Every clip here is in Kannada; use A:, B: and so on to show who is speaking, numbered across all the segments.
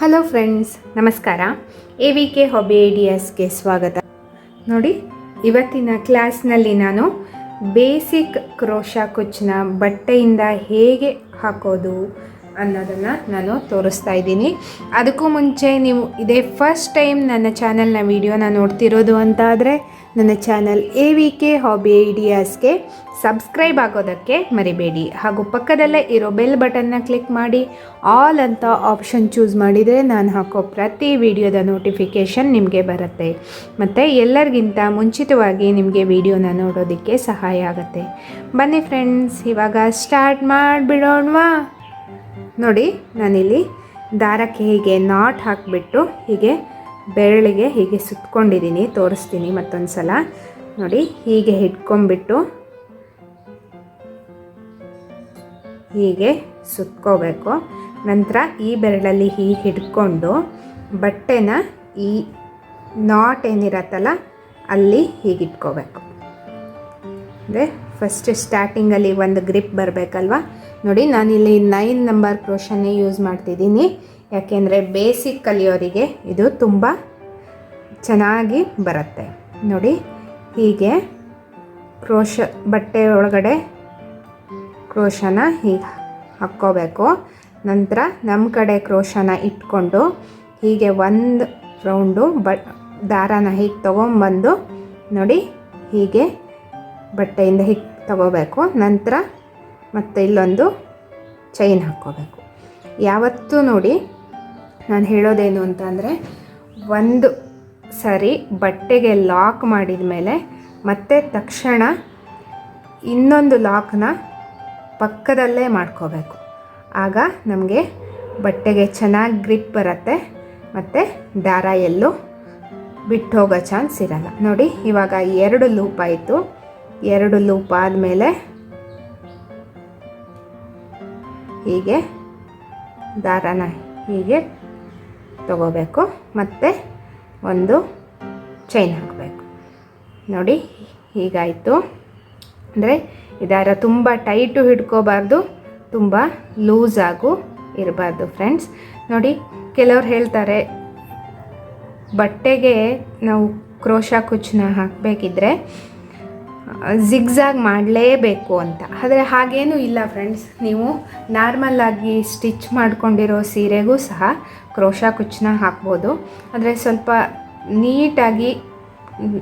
A: ಹಲೋ ಫ್ರೆಂಡ್ಸ್ ನಮಸ್ಕಾರ. ಎ ವಿ ಕೆ ಹಾಬಿ ಐಡಿಯಾಸ್ಗೆ ಸ್ವಾಗತ. ನೋಡಿ, ಇವತ್ತಿನ ಕ್ಲಾಸ್ನಲ್ಲಿ ನಾನು ಬೇಸಿಕ್ ಕ್ರೋಶಾ ಕುಚ್ಚನ್ನ ಬಟ್ಟೆಯಿಂದ ಹೇಗೆ ಹಾಕೋದು ಅನ್ನೋದನ್ನು ನಾನು ತೋರಿಸ್ತಾ ಇದ್ದೀನಿ. ಅದಕ್ಕೂ ಮುಂಚೆ ನೀವು ಇದೇ ಫಸ್ಟ್ ಟೈಮ್ ನನ್ನ ಚಾನಲ್ನ ವೀಡಿಯೋನ ನೋಡ್ತಿರೋದು ಅಂತ ಆದರೆ ನನ್ನ channel A V K hobby ಐಡಿಯಾಸ್ಗೆ subscribe ಆಗೋದಕ್ಕೆ ಮರಿಬೇಡಿ. ಹಾಗೂ ಪಕ್ಕದಲ್ಲೇ ಇರೋ ಬೆಲ್ ಬಟನ್ನ ಕ್ಲಿಕ್ ಮಾಡಿ. ಆಲ್ ಅಂತ ಆಪ್ಷನ್ ಚೂಸ್ ಮಾಡಿದರೆ ನಾನು ಹಾಕೋ ಪ್ರತಿ ವಿಡಿಯೋದ ನೋಟಿಫಿಕೇಷನ್ ನಿಮಗೆ ಬರುತ್ತೆ. ಮತ್ತು ಎಲ್ಲರಿಗಿಂತ ಮುಂಚಿತವಾಗಿ ನಿಮಗೆ ವಿಡಿಯೋನ ನೋಡೋದಕ್ಕೆ ಸಹಾಯ ಆಗುತ್ತೆ. ಬನ್ನಿ ಫ್ರೆಂಡ್ಸ್ ಇವಾಗ ಸ್ಟಾರ್ಟ್ ಮಾಡಿಬಿಡೋಣವಾ? ನೋಡಿ, ನಾನಿಲ್ಲಿ ದಾರಕ್ಕೆ ಹೀಗೆ ನಾಟ್ ಹಾಕಿಬಿಟ್ಟು ಹೀಗೆ ಬೆರಳಿಗೆ ಹೀಗೆ ಸುತ್ಕೊಂಡಿದ್ದೀನಿ, ತೋರಿಸ್ತೀನಿ ಮತ್ತೊಂದು ಸಲ. ನೋಡಿ, ಹೀಗೆ ಹಿಡ್ಕೊಂಬಿಟ್ಟು ಹೀಗೆ ಸುತ್ಕೋಬೇಕು. ನಂತರ ಈ ಬೆರಳಲ್ಲಿ ಹೀಗೆ ಹಿಡ್ಕೊಂಡು ಬಟ್ಟೆನ ಈ ನಾಟ್ ಏನಿರತ್ತಲ್ಲ, ಅಲ್ಲಿ ಹೀಗೆ ಇಟ್ಕೋಬೇಕು. ಅಂದರೆ ಫಸ್ಟ್ ಸ್ಟಾರ್ಟಿಂಗಲ್ಲಿ ಒಂದು ಗ್ರಿಪ್ ಬರಬೇಕಲ್ವ? ನೋಡಿ, ನಾನಿಲ್ಲಿ ನೈನ್ ನಂಬರ್ ಕ್ರೋಷನ್ನೇ ಯೂಸ್ ಮಾಡ್ತಿದ್ದೀನಿ. ಯಾಕೆಂದರೆ ಬೇಸಿಕ್ ಕಲಿಯೋರಿಗೆ ಇದು ತುಂಬ ಚೆನ್ನಾಗಿ ಬರುತ್ತೆ. ನೋಡಿ, ಹೀಗೆ ಕ್ರೋಶ, ಬಟ್ಟೆ ಒಳಗಡೆ ಕ್ರೋಶನ ಹೀಗೆ ಹಾಕ್ಕೋಬೇಕು. ನಂತರ ನಮ್ಮ ಕಡೆ ಕ್ರೋಶನ ಇಟ್ಕೊಂಡು ಹೀಗೆ ಒಂದು ರೌಂಡು ಬ, ದಾರಾನ ಹೀಗೆ ತೊಗೊಂಬಂದು ನೋಡಿ ಹೀಗೆ ಬಟ್ಟೆಯಿಂದ ಹೀಗೆ ತಗೋಬೇಕು. ನಂತರ ಮತ್ತೆ ಇಲ್ಲೊಂದು ಚೈನ್ ಹಾಕ್ಕೋಬೇಕು. ಯಾವತ್ತೂ ನೋಡಿ ನಾನು ಹೇಳೋದೇನು ಅಂತ ಅಂದರೆ ಒಂದು ಸರಿ ಬಟ್ಟೆಗೆ ಲಾಕ್ ಮಾಡಿದ ಮೇಲೆ ಮತ್ತೆ ತಕ್ಷಣ ಇನ್ನೊಂದು ಲಾಕ್ನ ಪಕ್ಕದಲ್ಲೇ ಮಾಡ್ಕೋಬೇಕು. ಆಗ ನಮಗೆ ಬಟ್ಟೆಗೆ ಚೆನ್ನಾಗಿ ಗ್ರಿಪ್ ಬರುತ್ತೆ, ಮತ್ತು ದಾರ ಎಲ್ಲೂ ಬಿಟ್ಟು ಹೋಗೋ ಚಾನ್ಸ್ ಇರಲ್ಲ. ನೋಡಿ, ಇವಾಗ ಎರಡು ಲೂಪ್ ಆಯಿತು. ಎರಡು ಲೂಪ್ ಆದಮೇಲೆ ಹೀಗೆ ದಾರನ ಹೀಗೆ ತಗೋಬೇಕು. ಮತ್ತು ಒಂದು ಚೈನ್ ಹಾಕಬೇಕು. ನೋಡಿ, ಹೀಗಾಯಿತು. ಅಂದರೆ ಇದರ ದಾರ ತುಂಬ ಟೈಟು ಹಿಡ್ಕೋಬಾರ್ದು, ತುಂಬ ಲೂಸಾಗೂ ಇರಬಾರ್ದು ಫ್ರೆಂಡ್ಸ್ ನೋಡಿ, ಕೆಲವ್ರು ಹೇಳ್ತಾರೆ, ಬಟ್ಟೆಗೆ ನಾವು ಕ್ರೋಶ ಕುಚ್ಚನ್ನ ಹಾಕಬೇಕಿದ್ರೆ ಜಿಗ್ಜಾಗ್ ಮಾಡಲೇಬೇಕು ಅಂತ. ಆದರೆ ಹಾಗೇನೂ ಇಲ್ಲ ಫ್ರೆಂಡ್ಸ್ ನೀವು ನಾರ್ಮಲ್ಲಾಗಿ ಸ್ಟಿಚ್ ಮಾಡ್ಕೊಂಡಿರೋ ಸೀರೆಗೂ ಸಹ ಕ್ರೋಶ ಕುಚ್ಚನ್ನ ಹಾಕ್ಬೋದು. ಆದರೆ ಸ್ವಲ್ಪ ನೀಟಾಗಿ,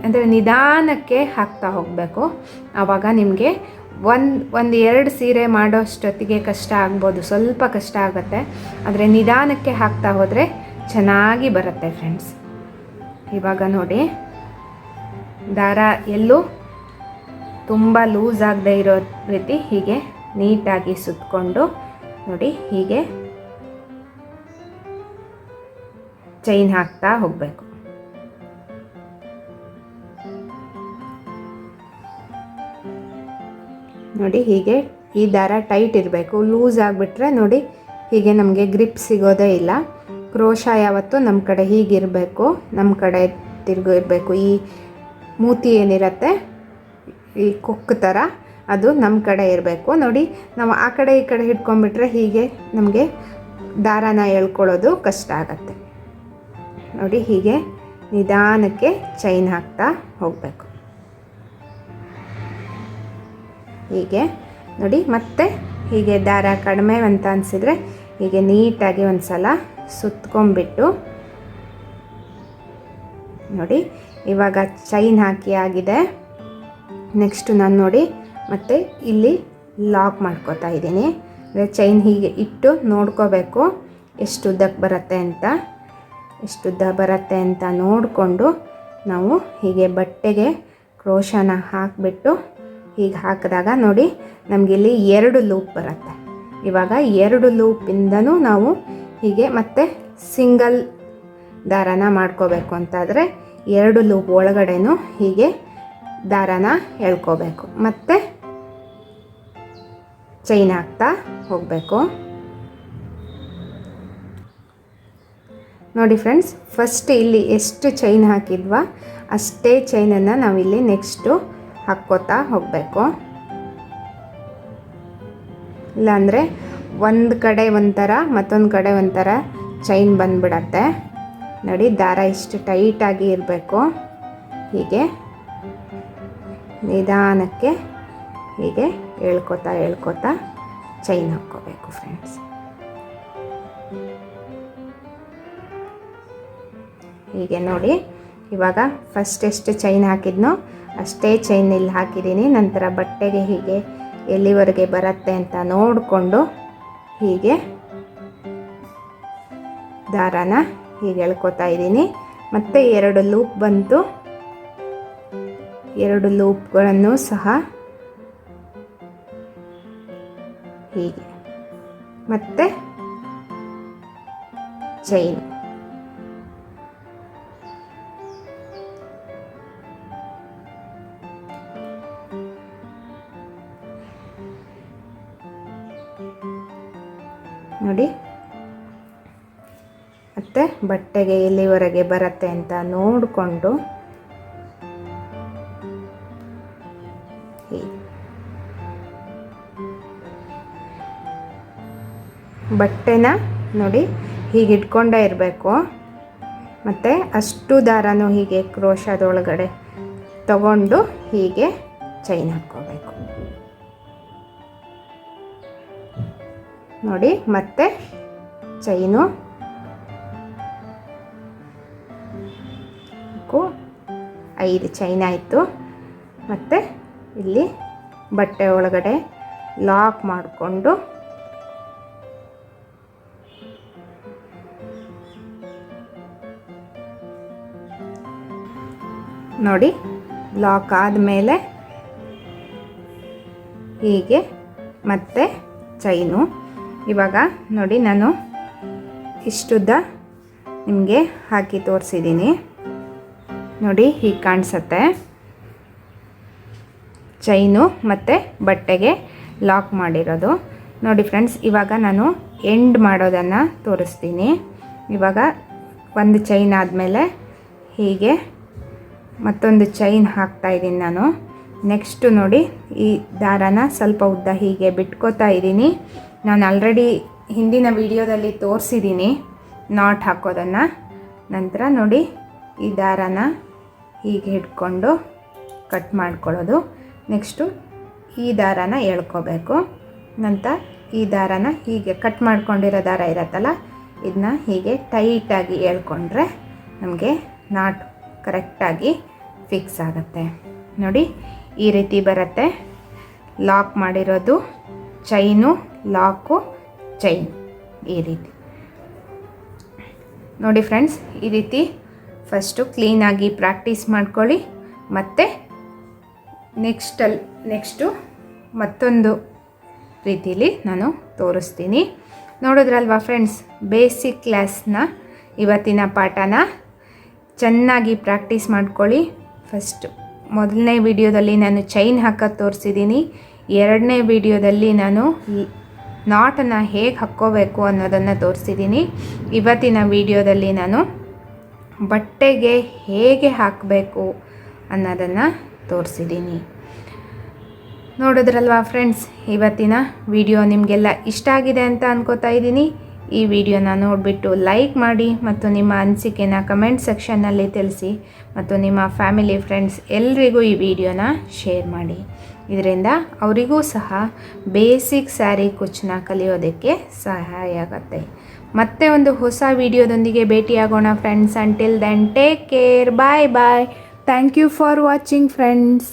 A: ಅಂದರೆ ನಿಧಾನಕ್ಕೆ ಹಾಕ್ತಾ ಹೋಗಬೇಕು. ಆವಾಗ ನಿಮಗೆ ಒಂದು ಒಂದು ಎರಡು ಸೀರೆ ಮಾಡೋಷ್ಟೊತ್ತಿಗೆ ಕಷ್ಟ ಆಗ್ಬೋದು, ಸ್ವಲ್ಪ ಕಷ್ಟ ಆಗುತ್ತೆ. ಆದರೆ ನಿಧಾನಕ್ಕೆ ಹಾಕ್ತಾ ಹೋದರೆ ಚೆನ್ನಾಗಿ ಬರುತ್ತೆ ಫ್ರೆಂಡ್ಸ್ ಇವಾಗ ನೋಡಿ, ದಾರ ಎಲ್ಲೂ ತುಂಬ ಲೂಸ್ ಆಗದೆ ಇರೋ ರೀತಿ ಹೀಗೆ ನೀಟಾಗಿ ಸುತ್ತಕೊಂಡು ನೋಡಿ ಹೀಗೆ ಚೈನ್ ಹಾಕ್ತಾ ಹೋಗಬೇಕು. ನೋಡಿ ಹೀಗೆ ಈ ದಾರ ಟೈಟ್ ಇರಬೇಕು. ಲೂಸ್ ಆಗಿಬಿಟ್ರೆ ನೋಡಿ ಹೀಗೆ ನಮಗೆ ಗ್ರಿಪ್ ಸಿಗೋದೇ ಇಲ್ಲ. ಕ್ರೋಶ ಯಾವತ್ತೂ ನಮ್ಮ ಕಡೆ ಹೀಗಿರಬೇಕು. ನಮ್ಮ ಕಡೆ ತಿರುಗು ಇರಬೇಕು ಈ ಮೂತಿ ಏನಿರುತ್ತೆ ಈ ಕೊಕ್ ಥರ ಅದು ನಮ್ಮ ಕಡೆ ಇರಬೇಕು. ನೋಡಿ, ನಾವು ಆ ಕಡೆ ಈ ಕಡೆ ಹಿಡ್ಕೊಂಡ್ಬಿಟ್ರೆ ಹೀಗೆ ನಮಗೆ ದಾರಾನ ಎಳ್ಕೊಳ್ಳೋದು ಕಷ್ಟ ಆಗತ್ತೆ. ನೋಡಿ, ಹೀಗೆ ನಿಧಾನಕ್ಕೆ ಚೈನ್ ಹಾಕ್ತಾ ಹೋಗಬೇಕು. ಹೀಗೆ, ನೋಡಿ, ಮತ್ತೆ ಹೀಗೆ ದಾರ ಕಡಿಮೆ ಅಂತ ಅನಿಸಿದ್ರೆ ಹೀಗೆ ನೀಟಾಗಿ ಒಂದು ಸಲ ಸುತ್ಕೊಂಡ್ಬಿಟ್ಟು, ನೋಡಿ, ಇವಾಗ ಚೈನ್ ಹಾಕಿ ಆಗಿದೆ. ನೆಕ್ಸ್ಟು ನಾನು ನೋಡಿ, ಮತ್ತು ಇಲ್ಲಿ ಲಾಕ್ ಮಾಡ್ಕೋತಾ ಇದ್ದೀನಿ. ಅಂದರೆ ಚೈನ್ ಹೀಗೆ ಇಟ್ಟು ನೋಡ್ಕೋಬೇಕು ಎಷ್ಟು ಉದ್ದಕ್ಕೆ ಬರುತ್ತೆ ಅಂತ. ಎಷ್ಟು ಉದ್ದ ಬರುತ್ತೆ ಅಂತ ನೋಡಿಕೊಂಡು ನಾವು ಹೀಗೆ ಬಟ್ಟೆಗೆ ಕ್ರೋಶನ ಹಾಕಿಬಿಟ್ಟು ಹೀಗೆ ಹಾಕಿದಾಗ ನೋಡಿ ನಮಗಿಲ್ಲಿ ಎರಡು ಲೂಪ್ ಬರುತ್ತೆ. ಇವಾಗ ಎರಡು ಲೂಪಿಂದನೂ ನಾವು ಹೀಗೆ ಮತ್ತೆ ಸಿಂಗಲ್ ದಾರನ ಮಾಡ್ಕೋಬೇಕು ಅಂತಾದರೆ ಎರಡು ಲೂಪ್ ಒಳಗಡೆನೂ ಹೀಗೆ ದಾರನ ಎಳ್ಕೋಬೇಕು ಮತ್ತು ಚೈನ್ ಹಾಕ್ತಾ ಹೋಗಬೇಕು. ನೋಡಿ ಫ್ರೆಂಡ್ಸ್ ಫಸ್ಟ್ ಇಲ್ಲಿ ಎಷ್ಟು ಚೈನ್ ಹಾಕಿದ್ವಾ, ಅಷ್ಟೇ ಚೈನನ್ನು ನಾವಿಲ್ಲಿ ನೆಕ್ಸ್ಟು ಹಾಕ್ಕೋತಾ ಹೋಗಬೇಕು. ಇಲ್ಲಾಂದರೆ ಒಂದು ಕಡೆ ಒಂಥರ, ಮತ್ತೊಂದು ಕಡೆ ಒಂಥರ ಚೈನ್ ಬಂದ್ಬಿಡತ್ತೆ. ನೋಡಿ, ದಾರ ಇಷ್ಟು ಟೈಟಾಗಿ ಇರಬೇಕು. ಹೀಗೆ. ನಿಧಾನಕ್ಕೆ ಹೀಗೆ ಹೇಳ್ಕೊತಾ ಹೇಳ್ಕೊತಾ ಚೈನ್ ಹಾಕ್ಕೋಬೇಕು ಫ್ರೆಂಡ್ಸ್ ಹೀಗೆ ನೋಡಿ, ಇವಾಗ ಫಸ್ಟ್ ಎಷ್ಟು ಚೈನ್ ಹಾಕಿದ್ನೋ ಅಷ್ಟೇ ಚೈನ್ ಇಲ್ಲಿ ಹಾಕಿದ್ದೀನಿ. ನಂತರ ಬಟ್ಟೆಗೆ ಹೀಗೆ ಎಲ್ಲಿವರೆಗೆ ಬರುತ್ತೆ ಅಂತ ನೋಡಿಕೊಂಡು ಹೀಗೆ ದಾರಾನ ಹೀಗೆ ಎಳ್ಕೊತಾ ಇದ್ದೀನಿ. ಮತ್ತು ಎರಡು ಲೂಪ್ ಬಂತು. ಎರಡು ಲೂಪ್ಗಳನ್ನು ಸಹ ಹೀಗೆ. ಮತ್ತೆ ಚೈನ್ ನೋಡಿ. ಮತ್ತು ಬಟ್ಟೆಗೆ ಎಲ್ಲಿವರೆಗೆ ಬರುತ್ತೆ ಅಂತ ನೋಡಿಕೊಂಡು ಬಟ್ಟೆನ ನೋಡಿ ಹೀಗೆ ಇಟ್ಕೊಂಡೇ ಇರಬೇಕು. ಮತ್ತು ಅಷ್ಟು ದಾರನೂ ಹೀಗೆ ಕ್ರೋಶದೊಳಗಡೆ ತಗೊಂಡು ಹೀಗೆ ಚೈನ್ ಹಾಕ್ಕೋಬೇಕು. ನೋಡಿ, ಮತ್ತೆ ಚೈನು ಐದು ಚೈನ್ ಆಯಿತು. ಮತ್ತು ಇಲ್ಲಿ ಬಟ್ಟೆ ಒಳಗಡೆ ಲಾಕ್ ಮಾಡಿಕೊಂಡು ನೋಡಿ ಲಾಕ್ ಆದಮೇಲೆ ಹೀಗೆ ಮತ್ತೆ ಚೈನು ಇವಾಗ ನೋಡಿ ನಾನು ಇಷ್ಟುದ್ದ ನಿಮಗೆ ಹಾಕಿ ತೋರಿಸಿದ್ದೀನಿ ನೋಡಿ ಹೀಗೆ ಕಾಣಿಸುತ್ತೆ. ಚೈನು ಮತ್ತು ಬಟ್ಟೆಗೆ ಲಾಕ್ ಮಾಡಿರೋದು. ನೋಡಿ ಫ್ರೆಂಡ್ಸ್ ಇವಾಗ ನಾನು ಎಂಡ್ ಮಾಡೋದನ್ನು ತೋರಿಸ್ತೀನಿ. ಇವಾಗ ಒಂದು ಚೈನ್ ಆದಮೇಲೆ ಹೀಗೆ ಮತ್ತೊಂದು ಚೈನ್ ಹಾಕ್ತಾ ಇದ್ದೀನಿ ನಾನು. ನೆಕ್ಸ್ಟು ನೋಡಿ, ಈ ದಾರಾನ ಸ್ವಲ್ಪ ಉದ್ದ ಹೀಗೆ ಬಿಟ್ಕೋತಾ ಇದ್ದೀನಿ. ನಾನು ಆಲ್ರೆಡಿ ಹಿಂದಿನ ವಿಡಿಯೋದಲ್ಲಿ ತೋರಿಸಿದ್ದೀನಿ ನಾಟ್ ಹಾಕೋದನ್ನು. ನಂತರ ನೋಡಿ, ಈ ದಾರಾನ ಹೀಗೆ ಹಿಡ್ಕೊಂಡು ಕಟ್ ಮಾಡ್ಕೊಳ್ಳೋದು. ನೆಕ್ಸ್ಟು ಈ ದಾರಾನ ಎಳ್ಕೋಬೇಕು. ನಂತರ ಈ ದಾರಾನ ಹೀಗೆ ಕಟ್ ಮಾಡ್ಕೊಂಡಿರೋ ದಾರ ಇರತ್ತಲ್ಲ ಇದನ್ನ ಹೀಗೆ ಟೈಟಾಗಿ ಎಳ್ಕೊಂಡ್ರೆ ನಮಗೆ ನಾಟ್ ಕರೆಕ್ಟಾಗಿ ಫಿಕ್ಸ್ ಆಗುತ್ತೆ. ನೋಡಿ, ಈ ರೀತಿ ಬರುತ್ತೆ. ಲಾಕ್ ಮಾಡಿರೋದು ಚೈನು, ಲಾಕು, ಚೈನ್ ಈ ರೀತಿ. ನೋಡಿ ಫ್ರೆಂಡ್ಸ್, ಈ ರೀತಿ ಫಸ್ಟು ಕ್ಲೀನಾಗಿ ಪ್ರಾಕ್ಟೀಸ್ ಮಾಡ್ಕೊಳ್ಳಿ. ಮತ್ತು ನೆಕ್ಸ್ಟಲ್ಲಿ ನೆಕ್ಸ್ಟು ಮತ್ತೊಂದು ರೀತಿಲಿ ನಾನು ತೋರಿಸ್ತೀನಿ. ನೋಡಿದ್ರಲ್ವಾ ಫ್ರೆಂಡ್ಸ್, ಬೇಸಿಕ್ ಕ್ಲಾಸ್ನ, ಇವತ್ತಿನ ಪಾಠನ ಚೆನ್ನಾಗಿ ಪ್ರಾಕ್ಟೀಸ್ ಮಾಡ್ಕೊಳ್ಳಿ. ಫಸ್ಟು ಮೊದಲನೇ ವಿಡಿಯೋದಲ್ಲಿ ನಾನು ಚೈನ್ ಹಾಕೋದು ತೋರಿಸಿದ್ದೀನಿ. ಎರಡನೇ ವಿಡಿಯೋದಲ್ಲಿ ನಾನು ನಾಟನ್ನು ಹೇಗೆ ಹಾಕ್ಕೋಬೇಕು ಅನ್ನೋದನ್ನು ತೋರಿಸಿದ್ದೀನಿ. ಇವತ್ತಿನ ವಿಡಿಯೋದಲ್ಲಿ ನಾನು ಬಟ್ಟೆಗೆ ಹೇಗೆ ಹಾಕಬೇಕು ಅನ್ನೋದನ್ನು ತೋರಿಸಿದ್ದೀನಿ. ನೋಡಿದ್ರಲ್ವಾ ಫ್ರೆಂಡ್ಸ್ ಇವತ್ತಿನ ವಿಡಿಯೋ ನಿಮಗೆಲ್ಲ ಇಷ್ಟ ಆಗಿದೆ ಅಂತ ಅನ್ಕೋತಾ ಇದ್ದೀನಿ. ಈ ವಿಡಿಯೋನ ನೋಡಿಬಿಟ್ಟು ಲೈಕ್ ಮಾಡಿ ಮತ್ತು ನಿಮ್ಮ ಅನಿಸಿಕೆನ ಕಮೆಂಟ್ ಸೆಕ್ಷನ್ನಲ್ಲಿ ತಿಳಿಸಿ ಮತ್ತು ನಿಮ್ಮ ಫ್ಯಾಮಿಲಿ ಫ್ರೆಂಡ್ಸ್ ಎಲ್ರಿಗೂ ಈ ವಿಡಿಯೋನ ಶೇರ್ ಮಾಡಿ. ಇದರಿಂದ ಅವರಿಗೂ ಸಹ ಬೇಸಿಕ್ ಸ್ಯಾರಿ ಕುಚ್ಚನ್ನ ಕಲಿಯೋದಕ್ಕೆ ಸಹಾಯ ಆಗುತ್ತೆ. ಮತ್ತೆ ಒಂದು ಹೊಸ ವಿಡಿಯೋದೊಂದಿಗೆ ಭೇಟಿಯಾಗೋಣ friends until then take care bye bye thank you for watching friends